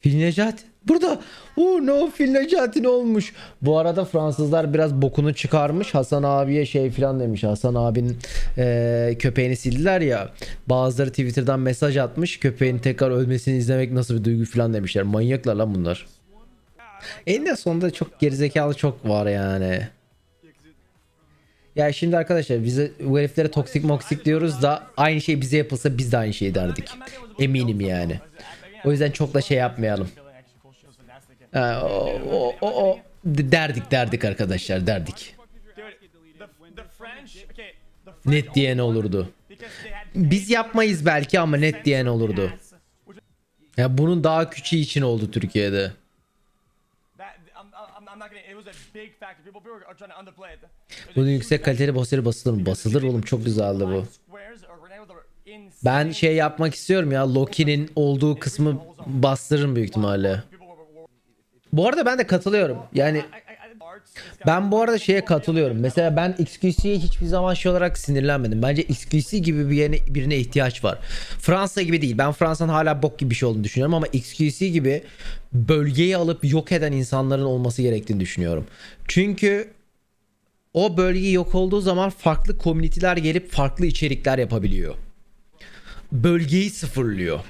Fil Necati. Burada. Oh no Fil Necati ne olmuş? Bu arada Fransızlar biraz bokunu çıkarmış. Hasan abiye şey filan demiş. Hasan abinin eee, köpeğini sildiler ya. Bazıları Twitter'dan mesaj atmış. Köpeğin tekrar ölmesini izlemek nasıl bir duygu filan demişler. Manyaklar lan bunlar. Eninde sonunda çok gerizekalı çok var yani. Ya şimdi arkadaşlar bize bu heriflere toksik moksik diyoruz da aynı şey bize yapılsa biz de aynı şeyi derdik. Eminim yani. O yüzden çok da şey yapmayalım. Ha, o, o, o, o derdik derdik arkadaşlar derdik. Net diyen olurdu. Biz yapmayız belki ama net diyen olurdu. Ya bunun daha küçüğü için oldu Türkiye'de. Bunun yüksek kaliteli bossları basılır mı? Basılır oğlum çok güzeldi bu. Ben şey yapmak istiyorum ya Loki'nin olduğu kısmı bastırırım büyük ihtimalle. Bu arada ben de katılıyorum. Yani ben bu arada şeye katılıyorum. Mesela ben XQC'ye hiçbir zaman şey olarak sinirlenmedim. Bence XQC gibi bir yerine, birine ihtiyaç var. Fransa gibi değil. Ben Fransa'nın hala bok gibi bir şey olduğunu düşünüyorum ama XQC gibi bölgeyi alıp yok eden insanların olması gerektiğini düşünüyorum. Çünkü o bölge yok olduğu zaman farklı komüniteler gelip farklı içerikler yapabiliyor. Bölgeyi sıfırlıyor.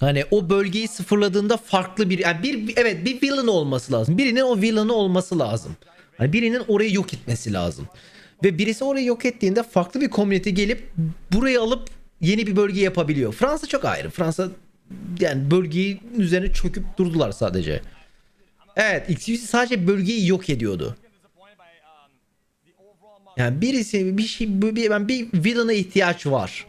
Hani o bölgeyi sıfırladığında farklı bir yani bir evet bir villain olması lazım. Birinin o villain'ı olması lazım. Hani birinin orayı yok etmesi lazım. Ve birisi orayı yok ettiğinde farklı bir komünite gelip burayı alıp yeni bir bölge yapabiliyor. Fransa çok ayrı. Fransa yani bölgeyi üzerine çöküp durdular sadece. Evet, XQC sadece bölgeyi yok ediyordu. Yani birisi bir şey bir, bir, bir villain'a ihtiyaç var.